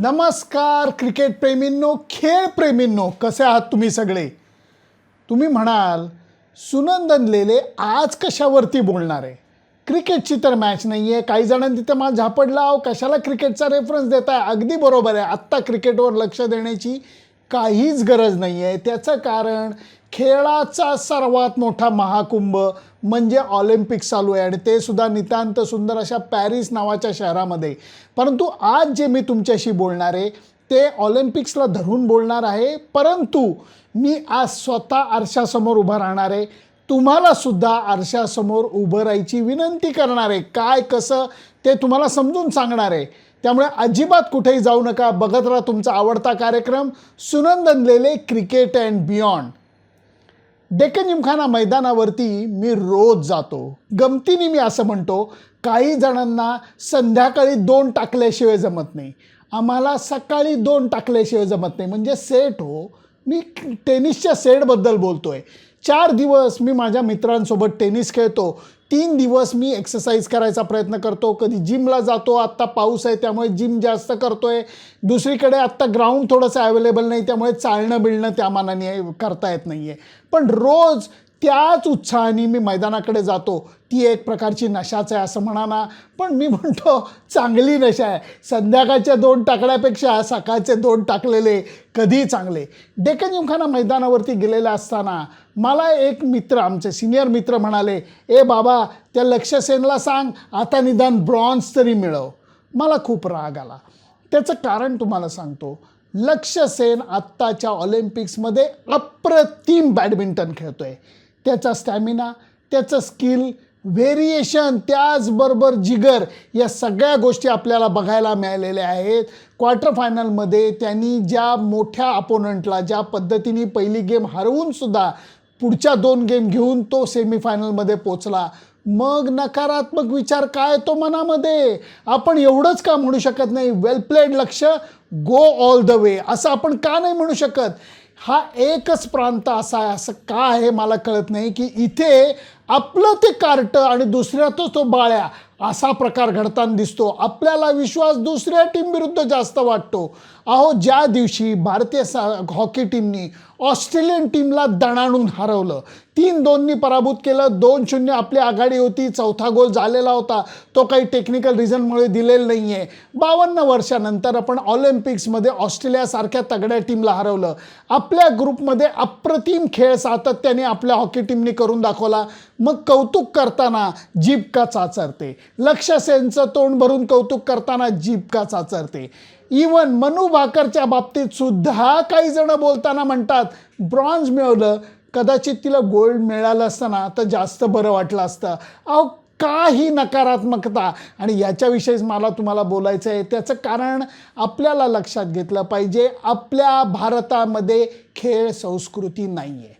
नमस्कार क्रिकेट प्रेमींनो खेळ प्रेमींनो कसे आहात तुम्ही सगळे? तुम्ही म्हणाल सुनंदन लेले आज कशावरती बोलणार आहे? क्रिकेटची तर मॅच नाही आहे काही जणांनी तिथं मला झापडला. अहो कशाला क्रिकेटचा रेफरन्स देत आहे अगदी बरोबर आहे. आत्ता क्रिकेटवर लक्ष देण्याची काहीच गरज नाही आहे त्याचं कारण खेळाचा सर्वात मोठा महाकुंभ म्हणजे ऑलिम्पिक चालू आहे आणि ते सुद्धा नितांत सुंदर अशा पॅरिस नावाच्या शहरामध्ये. परंतु आज जे मी तुमच्याशी बोलणार आहे ते ऑलिम्पिक्सला धरून बोलणार आहे परंतु मी आज स्वतः आरशासमोर उभं राहणार आहे. तुम्हाला सुद्धा आरशासमोर उभं राहायची विनंती करणार आहे. काय कसं ते तुम्हाला समजून सांगणार आहे. त्यामुळे अजिबात कुठेही जाऊ नका. बघत राहा तुमचा आवडता कार्यक्रम सुनंदनलेले cricket and beyond. Deccan Gymkhana मैदानावरती मी रोज जातो. गमतीने मी असं म्हणतो काही जणांना संध्याकाळी दोन टाकल्याशिवाय जमत नाही. आम्हाला सकाळी दोन टाकल्याशिवाय जमत नाही. म्हणजे सेट हो. मी टेनिसच्या सेटबद्दल बोलतो आहे चार दिवस मी माझ्या मित्रांसोबत टेनिस खेळतो. तीन दिवस मी एक्सरसाइज करायचा प्रयत्न करतो. कधी जिमला जातो आत्ता पाऊस आहे त्यामुळे जिम जास्त करतोय. दुसरीकडे आत्ता ग्राउंड थोडंसं अवेलेबल नाही त्यामुळे चालणं बिळणं त्या मानाने करता येत नाही आहे पण रोज त्याच उत्साहाने मी मैदानाकडे जातो. ती एक प्रकारची नशाच आहे असं म्हणा ना. पण मी म्हणतो चांगली नशा आहे. संध्याकाळच्या दोन टाकण्यापेक्षा सकाळचे दोन टाकलेले कधीही चांगले. डेकन जिमखाना मैदानावरती गेलेला असताना मला एक मित्र आमचे सिनियर मित्र म्हणाले ए बाबा त्या लक्ष सेनला सांग आता निदान ब्रॉन्झ तरी मिळव. मला खूप राग आला. त्याचं कारण तुम्हाला सांगतो. लक्ष सेन आत्ताच्या ऑलिम्पिक्समध्ये अप्रतिम बॅडमिंटन खेळतोय. त्याचा स्टॅमिना त्याचं स्किल व्हेरिएशन त्याचबरोबर जिगर या सगळ्या गोष्टी आपल्याला बघायला मिळालेल्या आहेत. क्वार्टर फायनलमध्ये त्यांनी ज्या मोठ्या अपोनंटला ज्या पद्धतीने पहिली गेम हरवूनसुद्धा पुढच्या दोन गेम घेऊन तो सेमीफायनलमध्ये पोचला मग नकारात्मक विचार काय तो मनामध्ये? आपण एवढंच का म्हणू शकत नाही? वेल प्लेड लक्ष. गो ऑल द वे असं आपण का नाही म्हणू शकत? हा एकच प्रांत असा आहे असं का आहे मला कळत नाही की इथे आपलं ते कार्ट आणि दुसऱ्यातच तो बाळ्या असा प्रकार घडताना दिसतो. आपल्याला विश्वास दुसऱ्या टीम विरुद्ध जास्त वाटतो. अहो ज्या दिवशी भारतीय सा हॉकी टीमनी ऑस्ट्रेलियन टीमला दणाणून हरवलं तीन दोननी पराभूत केलं दोन शून्य आपली आघाडी होती चौथा गोल झालेला होता. तो काही टेक्निकल रिझनमुळे दिलेला नाही आहे बावन्न वर्षानंतर आपण ऑलिम्पिक्समध्ये ऑस्ट्रेलियासारख्या तगड्या टीमला हरवलं. आपल्या ग्रुपमध्ये अप्रतिम खेळ सातत्याने आपल्या हॉकी टीमनी करून दाखवला. मग कौतुक करताना जीभ का चाचरते? लक्ष सेनचं तोंड भरून कौतुक करताना जीभ का चाचरते? इवन मनू भाकरच्या बाबतीत सुद्धा काही जण बोलताना म्हणतात ब्रॉन्झ मिळवलं कदाचित तिला गोल्ड मिळालं असतं ना तर जास्त बरं वाटलं असतं. अहो काही नकारात्मकता. आणि याच्याविषयीच मला तुम्हाला बोलायचं आहे. त्याचं कारण आपल्याला लक्षात घेतलं पाहिजे आपल्या भारतामध्ये खेळ संस्कृती नाही आहे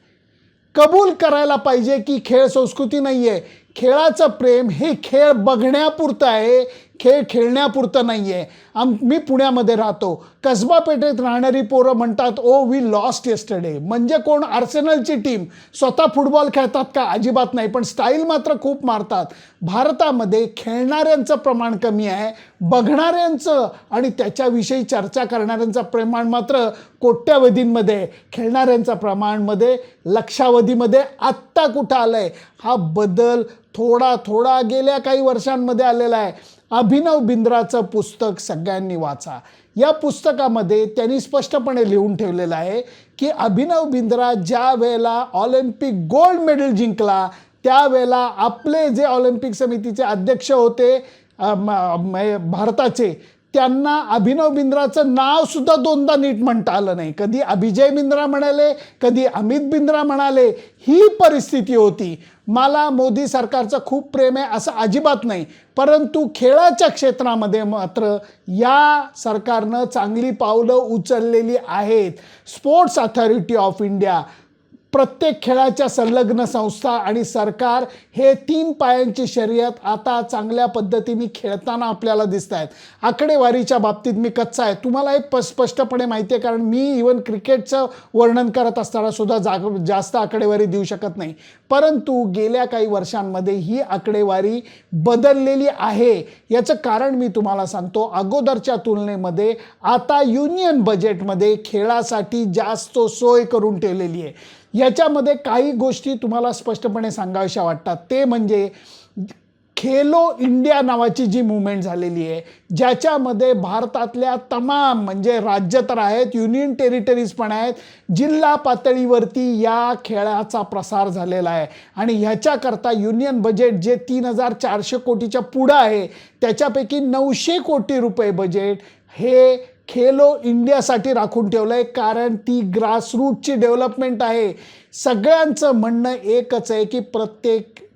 कबूल करायला पाहिजे की खेळ संस्कृती नाही आहे खेळाचं प्रेम हे खेळ बघण्यापुरतं आहे. खेळ खेळण्यापुरतं नाही आहे आम मी पुण्यामध्ये राहतो. कसबा पेठेत राहणारी पोरं म्हणतात ओ वी लॉस्ट येस्टरडे म्हणजे कोण? आर्सेनलची टीम स्वतः फुटबॉल खेळतात का? अजिबात नाही. पण स्टाईल मात्र खूप मारतात. भारतामध्ये खेळणाऱ्यांचं प्रमाण कमी आहे बघणाऱ्यांचं आणि त्याच्याविषयी चर्चा करणाऱ्यांचं प्रमाण मात्र कोट्यावधींमध्ये खेळणाऱ्यांचं प्रमाणमध्ये लक्षावधीमध्ये आत्ता कुठं आलं आहे हा बदल थोडा थोडा गेल्या काही वर्षांमध्ये आलेला आहे. अभिनव बिंद्राचं पुस्तक सगळ्यांनी वाचा. या पुस्तकामध्ये त्यांनी स्पष्टपणे लिहून ठेवलेलं आहे की अभिनव बिंद्रा ज्या वेळेला ऑलिम्पिक गोल्ड मेडल जिंकला त्यावेळेला आपले जे ऑलिम्पिक समितीचे अध्यक्ष होते भारताचे त्यांना अभिनव बिंद्राचं नावसुद्धा दोनदा नीट म्हणता आलं नाही. कधी अभिजय बिंद्रा म्हणाले कधी अमित बिंद्रा म्हणाले ही परिस्थिती होती. मला मोदी सरकारचं खूप प्रेम आहे असं अजिबात नाही. परंतु खेळाच्या क्षेत्रामध्ये मात्र या सरकारनं चांगली पावलं उचललेली आहेत. स्पोर्ट्स अथॉरिटी ऑफ इंडिया प्रत्येक खेळाच्या संलग्न संस्था आणि सरकार हे तीन पायांची शर्यत आता चांगल्या पद्धतीने खेळताना आपल्याला दिसत आहेत आकडेवारीच्या बाबतीत मी कच्चा आहे. तुम्हाला हे प स्पष्टपणे माहिती आहे कारण मी इवन क्रिकेटचं वर्णन करत असताना सुद्धा जाग जास्त आकडेवारी देऊ शकत नाही. परंतु गेल्या काही वर्षांमध्ये ही आकडेवारी बदललेली आहे. याचं कारण मी तुम्हाला सांगतो. अगोदरच्या तुलनेमध्ये आता युनियन बजेटमध्ये खेळासाठी जास्त सोय करून ठेवलेली आहे. याच्यामध्ये काही गोष्टी तुम्हाला स्पष्टपणे सांगाव्याशा वाटतात. ते म्हणजे खेलो इंडिया नावाची जी मुवमेंट झालेली आहे ज्याच्यामध्ये भारतातल्या तमाम म्हणजे राज्य तर आहेत युनियन टेरिटरीज पण आहेत जिल्हा पातळीवरती या खेळाचा प्रसार झालेला आहे. आणि ह्याच्याकरता युनियन बजेट जे तीन हजार चारशे कोटीच्या पुढं आहे त्याच्यापैकी नऊशे कोटी रुपये बजेट हे खेलो इंडियासाठी राखून ठेवलं आहे कारण ती ग्रासरूटची डेव्हलपमेंट आहे. सगळ्यांचं म्हणणं एकच आहे की प्रत्येक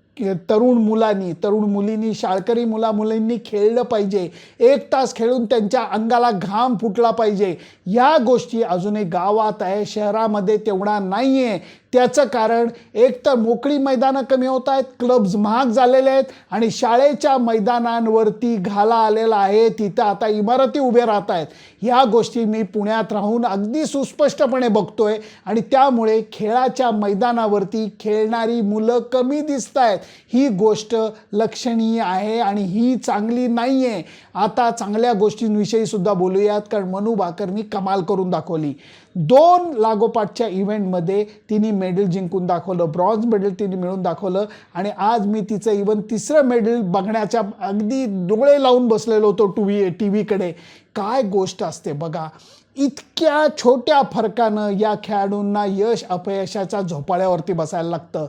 तरुण मुलांनी तरुण मुलींनी शाळकरी मुला मुलींनी खेळलं पाहिजे. एक तास खेळून त्यांच्या अंगाला घाम फुटला पाहिजे. या गोष्टी अजूनही गावात आहे शहरामध्ये तेवढा नाही आहे त्याचं कारण एक तर मोकळी मैदानं कमी होत आहेत क्लब्स महाग झालेले आहेत आणि शाळेच्या मैदानांवरती घाला आलेला आहे तिथं आता इमारती उभ्या राहत आहेत. ह्या गोष्टी मी पुण्यात राहून अगदी सुस्पष्टपणे बघतोय आणि त्यामुळे खेळाच्या मैदानावरती खेळणारी मुलं कमी दिसत आहेत. ही गोष्ट लक्षणीय आहे आणि ही चांगली नाही आहे आता चांगल्या गोष्टींविषयी सुद्धा बोलूयात कारण मनू भाकरनी कमाल करून दाखवली. दोन लागोपाठच्या इव्हेंटमध्ये तिने मेडल जिंकून दाखवलं ब्रॉन्झ मेडल तिने मिळून दाखवलं आणि आज मी तिचं इवन तिसरं मेडल बघण्याच्या अगदी डोळे लावून बसलेलो होतो टू व्ही टी व्हीकडे काय गोष्ट असते बघा इतक्या छोट्या फरकानं या खेळाडूंना यश अपयशाच्या झोपाळ्यावरती बसायला लागतं.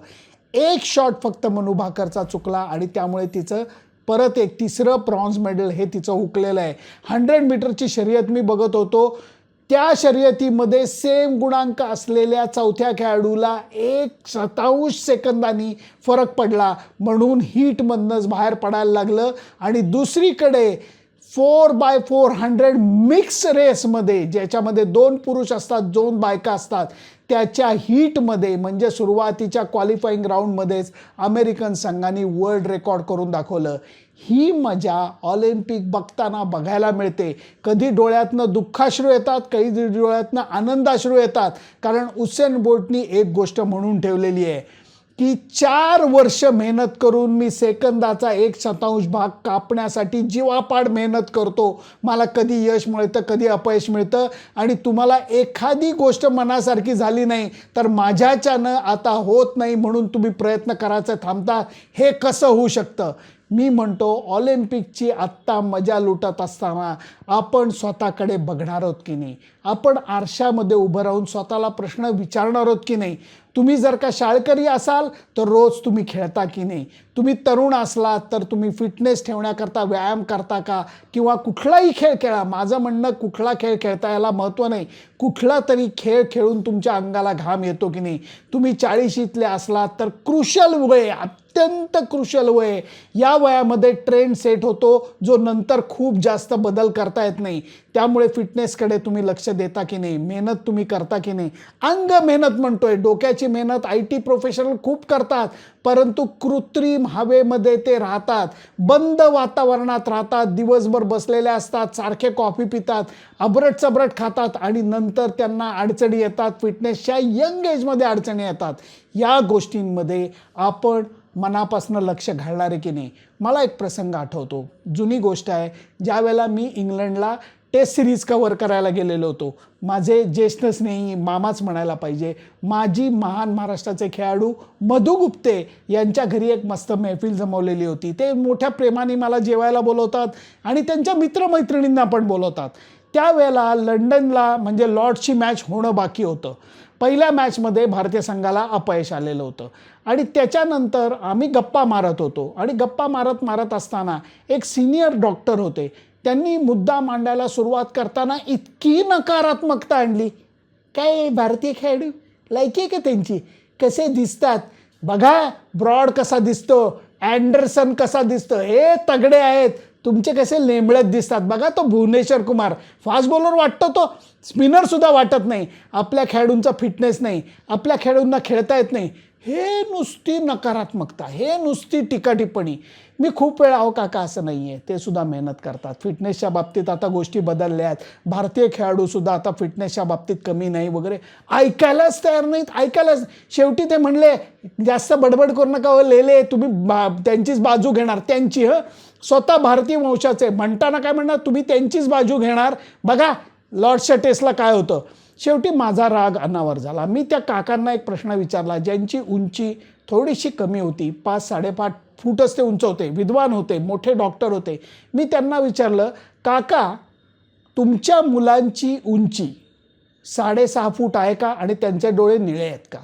एक शॉट फक्त मनू भाकरचा चुकला आणि त्यामुळे तिचं परत एक तिसरं ब्रॉन्झ मेडल हे तिचं हुकलेलं आहे. हंड्रेड मीटरची शर्यत मी बघत होतो. त्या शर्यतीमध्ये सेम गुणांक असलेल्या चौथ्या खेळाडूला एक शतांश सेकंदांनी फरक पडला म्हणून हीटमधनंच बाहेर पडायला लागलं. आणि दुसरीकडे four by four hundred mix रेसमध्ये ज्याच्यामध्ये दोन पुरुष असतात दोन बायका असतात त्याच्या हीटमध्ये म्हणजे सुरुवातीच्या क्वालिफाईंग राऊंडमध्येच अमेरिकन संघाने वर्ल्ड रेकॉर्ड करून दाखवलं. ही मजा ऑलिम्पिक बघताना बघायला मिळते. कधी डोळ्यातनं दुःखाश्रू येतात कधी डोळ्यातनं आनंदाश्रू येतात. कारण उसेन बोल्टनी एक गोष्ट म्हणून ठेवलेली आहे की चार वर्ष मेहनत करून मी सेकंदाचा एक शतांश भाग कापण्यासाठी जीवापाड मेहनत करतो. मला कधी यश मिळतं कधी अपयश मिळतं. आणि तुम्हाला एखादी गोष्ट मनासारखी झाली नाही तर माझ्याच्यानं आता होत नाही म्हणून तुम्ही प्रयत्न करायचं थांबता. हे कसं होऊ शकतं? मी म्हणतो ऑलिम्पिकची आत्ता मजा लुटत असताना आपण स्वतःकडे बघणार आहोत की नाही? आपण आरशामध्ये उभं राहून स्वतःला प्रश्न विचारणार आहोत की नाही? तुम्ही जर का शाळकरी असाल तर रोज तुम्ही खेळता की नाही? तुम्ही तरुण असलात तर तुम्ही फिटनेस ठेवण्याकरता व्यायाम करता का? किंवा कुठलाही खेळ खेळा. माझं म्हणणं कुठला खेळ खेळता याला महत्त्व नाही. कुठला तरी खेळ खेळून तुमच्या अंगाला घाम येतो की नाही? तुम्ही चाळीशीतले असलात तर क्रुशल वय अत्यंत क्रुशल वय या वयामध्ये ट्रेंड सेट होतो जो नंतर खूप जास्त बदल करता येत नाही. त्यामुळे फिटनेसकडे तुम्ही लक्ष देता की नाही मेहनत तुम्ही करता की नाही. अंग मेहनत म्हणतोय डोक्याची मेहनत आय टी प्रोफेशनल खूप करतात परंतु कृत्रिम हवेमध्ये ते राहतात. बंद वातावरणात राहतात दिवसभर बसलेले असतात सारखे कॉफी पितात अबरट चबरट खातात आणि नंतर त्यांना अडचणी येतात. फिटनेसच्या यंग एजमध्ये अडचणी येतात. या गोष्टींमध्ये आपण मनापासून लक्ष घालणारे की नाही मला एक प्रसंग आठवतो. जुनी गोष्ट आहे ज्या वेळेला मी इंग्लंडला टेस्ट सिरीज कव्हर करायला गेलेलो होतो. माझे ज्येष्ठ स्नेही मामाच म्हणायला पाहिजे माझी महान महाराष्ट्राचे खेळाडू मधु गुप्ते यांच्या घरी एक मस्त मैफिल जमवलेली होती. ते मोठ्या प्रेमाने मला जेवायला बोलवतात आणि त्यांच्या मित्रमैत्रिणींना पण बोलवतात. त्यावेळेला लंडनला म्हणजे लॉर्डची मॅच होणं बाकी होतं. पहिल्या मॅचमध्ये भारतीय संघाला अपयश आलेलं होतं. आणि त्याच्यानंतर आम्ही गप्पा मारत होतो. आणि गप्पा मारत मारत असताना एक सिनियर डॉक्टर होते. त्यांनी मुद्दा मांडायला सुरुवात करताना इतकी नकारात्मकता आणली. काय भारतीय खेळाडू? लायकी आहे का त्यांची? कसे दिसतात? बघा ब्रॉड कसा दिसतो अँडरसन कसा दिसतो? हे तगडे आहेत. तुमचे कसे लेंबळत दिसतात. बघा तो भुवनेश्वर कुमार. फास्ट बॉलर वाटतो तो. स्पिनरसुद्धा वाटत नाही. आपल्या खेळाडूंचा फिटनेस नाही. आपल्या खेळाडूंना खेळता येत नाही. हे नुसती नकारात्मकता हे नुसती टिकाटिपणी मी खूप वेळा अहो काका असं नाही आहे ते सुद्धा मेहनत करतात. फिटनेसच्या बाबतीत आता गोष्टी बदलल्या आहेत. भारतीय खेळाडूसुद्धा आता फिटनेसच्या बाबतीत कमी नाही वगैरे. ऐकायलाच तयार नाहीत. ऐकायलाच शेवटी ते म्हणले जास्त बडबड करू नका हो लेले तुम्ही बा त्यांचीच बाजू घेणार. त्यांची ह स्वतः भारतीय वंशाचे. म्हणताना काय म्हणणार? तुम्ही त्यांचीच बाजू घेणार. बघा लॉर्डच्या टेस्टला काय होतं? शेवटी माझा राग अनावर झाला. मी त्या काकांना एक प्रश्न विचारला ज्यांची उंची थोडीशी कमी होती पाच साडेपाच फूटच ते उंच होते विद्वान होते मोठे डॉक्टर होते. मी त्यांना विचारलं काका तुमच्या मुलांची उंची साडेसहा फूट आहे का आणि त्यांचे डोळे निळे आहेत का?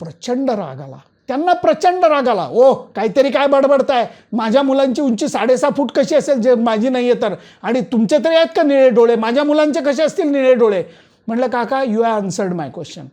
प्रचंड राग आला. त्यांना प्रचंड राग आला. ओ काहीतरी काय बडबडताय? माझ्या मुलांची उंची साडेसहा फूट कशी असेल? जे माझी नाही आहे तर. आणि तुमचे तरी आहेत का निळे डोळे? माझ्या मुलांचे कसे असतील निळे डोळे? म्हटलं काका you I answered my question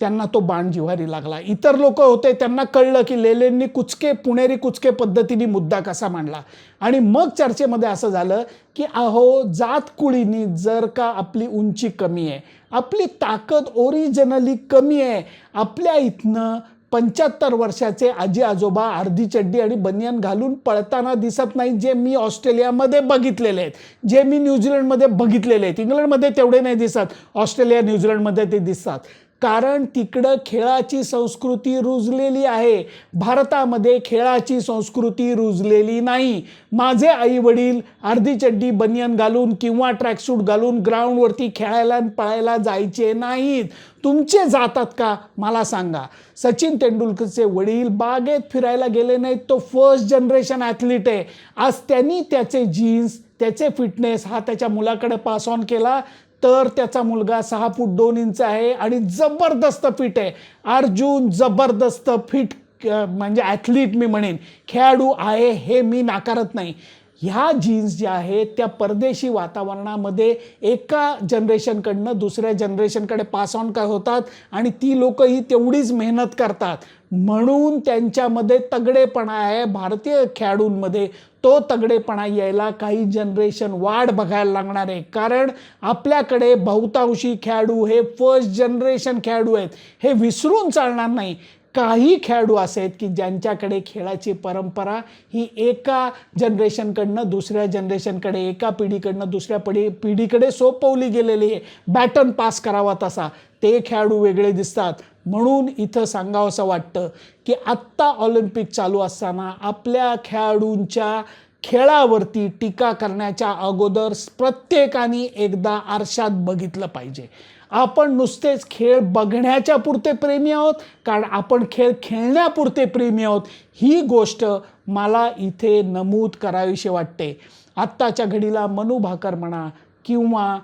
त्यांना तो बाण जिव्हारी लागला. इतर लोक होते त्यांना कळलं की लेलेंनी कुचके पुणेरी कुचके पद्धतीने मुद्दा कसा मांडला. आणि मग चर्चेमध्ये असं झालं की अहो जात कुळीनी जर का आपली उंची कमी आहे आपली ताकद ओरिजिनली कमी आहे आपल्या इथनं पंच्याहत्तर वर्षाचे आजी आजोबा अर्धी चड्डी आणि बनियान घालून पळताना दिसत नाही जे मी ऑस्ट्रेलियामध्ये बघितलेले आहेत. जे मी न्यूझीलंडमध्ये बघितलेले आहेत. इंग्लंडमध्ये तेवढे नाही दिसत. ऑस्ट्रेलिया न्यूझीलंडमध्ये ते दिसतात. कारण तिकडं खेळाची संस्कृती रुजलेली आहे. भारतामध्ये खेळाची संस्कृती रुजलेली नाही. माझे आई वडील अर्धी चड्डी बनियन घालून किंवा ट्रॅकसूट घालून ग्राउंडवरती खेळायला पळायला जायचे नाहीत. तुमचे जातात का? मला सांगा. सचिन तेंडुलकरचे वडील बागेत फिरायला गेले नाहीत. तो फर्स्ट जनरेशन ॲथलीट आहे. आज त्यांनी त्याचे जीन्स त्याचे फिटनेस हा त्याच्या मुलाकडे पास ऑन केला. तर त्याचा मुलगा सहा फूट दोन इंच आहे आणि जबरदस्त फिट आहे. अर्जुन जबरदस्त फिट म्हणजे ॲथलीट मी म्हणेन. खेळाडू आहे हे मी नाकारत नाही. ह्या जीन्स ज्या आहेत त्या परदेशी वातावरणामध्ये एका जनरेशनकडनं दुसऱ्या जनरेशनकडे पास ऑन काय होतात आणि ती लोकही तेवढीच मेहनत करतात. म्हणून त्यांच्यामध्ये तगडेपणा आहे. भारतीय खेळाडूंमध्ये तो तगडेपणा यायला काही जनरेशन वाढ बघायला लागणार आहे. कारण आपल्याकडे बहुतांशी खेळाडू हे फर्स्ट जनरेशन खेळाडू आहेत. हे विसरून चालणार नाही. काही खेळाडू असे आहेत की ज्यांच्याकडे खेळाची परंपरा ही एका जनरेशनकडनं दुसऱ्या जनरेशनकडे एका पिढीकडनं दुसऱ्या पिढी पिढीकडे सोपवली गेलेली आहे. बॅटन पास करावा तसा. ते खेळाडू वेगळे दिसतात. म्हणून इथं सांगावं असं वाटतं की आत्ता ऑलिम्पिक चालू असताना आपल्या खेळाडूंच्या खेळावरती टीका करण्याच्या अगोदर प्रत्येकाने एकदा आरशात बघितलं पाहिजे. आपण नुसतेच खेळ बघण्याच्या पुरते प्रेमी आहोत कारण आपण खेळ खेळण्यापुरते प्रेमी आहोत. ही गोष्ट मला इथे नमूद करावीशी वाटते. आत्ताच्या घडीला मनू भाकर म्हणा किंवा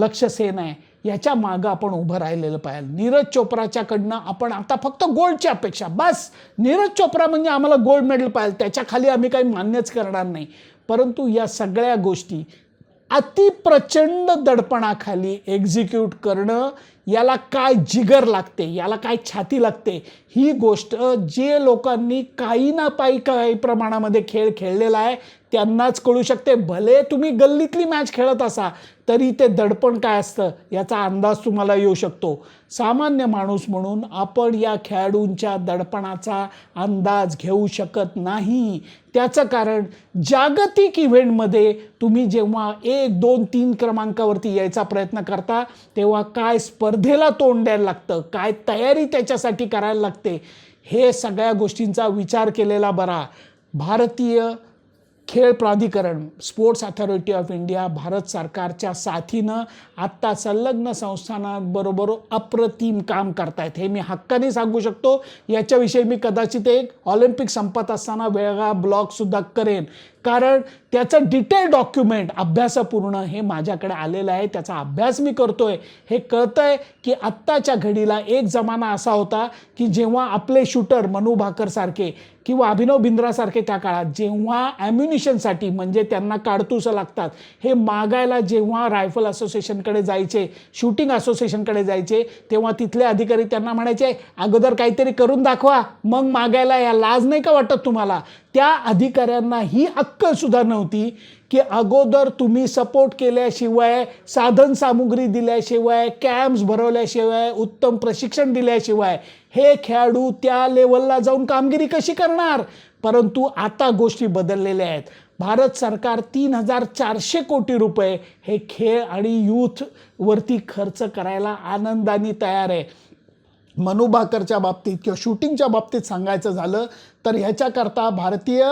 लक्ष सेन आहे याच्या मागं आपण उभं राहिलेलं पाहिजे नीरज चोप्राच्याकडनं आपण आता फक्त गोल्डची अपेक्षा. बस! नीरज चोप्रा म्हणजे आम्हाला गोल्ड मेडल पाहिजे त्याच्याखाली आम्ही काही मान्यच करणार नाही. परंतु या सगळ्या गोष्टी अतिप्रचंड दडपणाखाली एक्झिक्यूट करणं याला काय जिगर लागते याला काय छाती लागते ही गोष्ट जे लोकांनी काही ना पायी काही प्रमाणामध्ये खेळ खेळलेला आहे त्यांनाच कळू शकते. भले तुम्ही गल्लीतली मॅच खेळत असा तरी ते दडपण काय असतं याचा अंदाज तुम्हाला येऊ शकतो. सामान्य माणूस म्हणून आपण या खेळाडूंच्या दडपणाचा अंदाज घेऊ शकत नाही. त्याचं कारण जागतिक इव्हेंटमध्ये तुम्ही जेव्हा एक दोन तीन क्रमांकावरती यायचा प्रयत्न करता तेव्हा काय स्पर्धेला तोंड द्यायला लागतं काय तयारी त्याच्यासाठी करायला लागते हे सगळ्या गोष्टींचा विचार केलेला बरा. भारतीय खेळ प्राधिकरण sports authority of India Bharat सरकारच्या साथीनं आत्ता संलग्न संस्थानांबरोबर अप्रतिम काम करतायत. हे मी हक्काने सांगू शकतो. याच्याविषयी मी कदाचित एक ऑलिम्पिक संपत असताना वेगळा ब्लॉगसुद्धा करेन. कारण त्याचं डिटेल डॉक्युमेंट अभ्यासपूर्ण हे माझ्याकडे आलेलं आहे. त्याचा अभ्यास मी करतोय. हे कळतंय की आत्ताच्या घडीला एक जमाना असा होता की जेव्हा आपले शूटर मनू भाकरसारखे किंवा अभिनव बिंद्रासारखे त्या काळात जेव्हा ॲम्युनिशनसाठी म्हणजे त्यांना काडतुसं लागतात हे मागायला जेव्हा रायफल असोसिएशनकडे जायचे शूटिंग असोसिएशनकडे जायचे तेव्हा तिथले अधिकारी त्यांना म्हणायचे अगोदर काहीतरी करून दाखवा मग मागायला या. लाज नाही का वाटत तुम्हाला? त्या अधिकाऱ्यांना ही अक्कलसुद्धा नव्हती की अगोदर तुम्ही सपोर्ट केल्याशिवाय साधन सामुग्री दिल्याशिवाय कॅम्प्स भरवल्याशिवाय उत्तम प्रशिक्षण दिल्याशिवाय हे खेळाडू त्या लेवलला जाऊन कामगिरी कशी करणार? परंतु आता गोष्टी बदललेल्या आहेत. भारत सरकार तीन हजार चारशे कोटी रुपये हे खेळ आणि यूथवरती खर्च करायला आनंदाने तयार आहे. मनुभाकरच्या बाबतीत किंवा शूटिंगच्या बाबतीत सांगायचं झालं तर ह्याच्याकरता भारतीय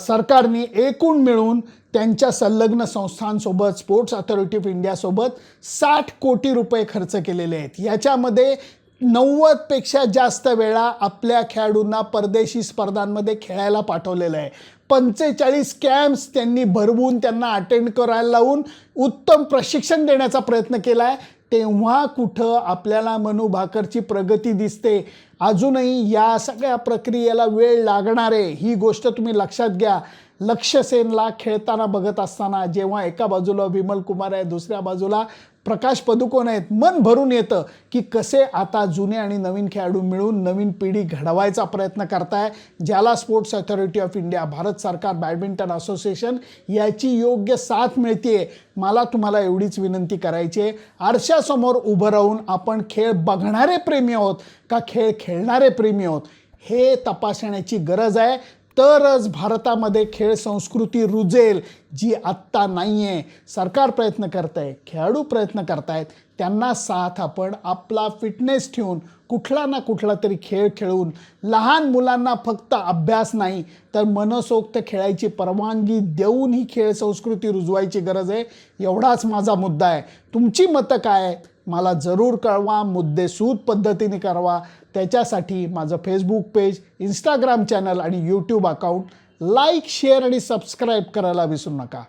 सरकारने एकूण मिळून त्यांच्या संलग्न संस्थांसोबत स्पोर्ट्स अथॉरिटी ऑफ इंडियासोबत साठ कोटी रुपये खर्च केलेले आहेत. याच्यामध्ये नव्वदपेक्षा जास्त वेळा आपल्या खेळाडूंना परदेशी स्पर्धांमध्ये खेळायला पाठवलेलं आहे. पंचेचाळीस कॅम्प्स त्यांनी भरवून त्यांना अटेंड करायला लावून उत्तम प्रशिक्षण देण्याचा प्रयत्न केला आहे तेव्हा कुठं आपल्याला मनू भाकरची प्रगती दिसते. अजूनही या सगळ्या प्रक्रियेला वेळ लागणार आहे. ही गोष्ट तुम्ही लक्षात घ्या. लक्ष सेनला खेळताना बघत असताना जेव्हा एका बाजूला विमल कुमार आहे दुसऱ्या बाजूला प्रकाश पदुकोण आहेत मन भरून येतं की कसे आता जुने आणि नवीन खेळाडू मिळून नवीन पिढी घडवायचा प्रयत्न करताय ज्याला sports authority of India Bharat सरकार बॅडमिंटन असोसिएशन याची योग्य साथ मिळते मला तुम्हाला एवढीच विनंती करायची आहे. आरशासमोर उभं राहून आपण खेळ बघणारे प्रेमी आहोत का खेळ खेळणारे प्रेमी आहोत हे तपासण्याची गरज आहे. तरच भारतामध्ये खेळ संस्कृती रुजेल जी आत्ता नाही आहे सरकार प्रयत्न करत आहे खेळाडू प्रयत्न करतायत. त्यांना साथ आपण आपला फिटनेस ठेवून कुठला ना कुठला तरी खेळ खेळून लहान मुलांना फक्त अभ्यास नाही तर मनसोक्त खेळायची परवानगी देऊन ही खेळ संस्कृती रुजवायची गरज आहे. एवढाच माझा मुद्दा आहे. तुमची मतं काय आहेत? मला जरूर कळवा मुद्दे सूद पद्धतीने कळवा. त्याच्यासाठी माझं फेसबुक पेज इंस्टाग्राम चॅनल आणि यूट्यूब अकाउंट लाईक शेअर आणि सबस्क्राईब करायला विसरू नका.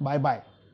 Bye bye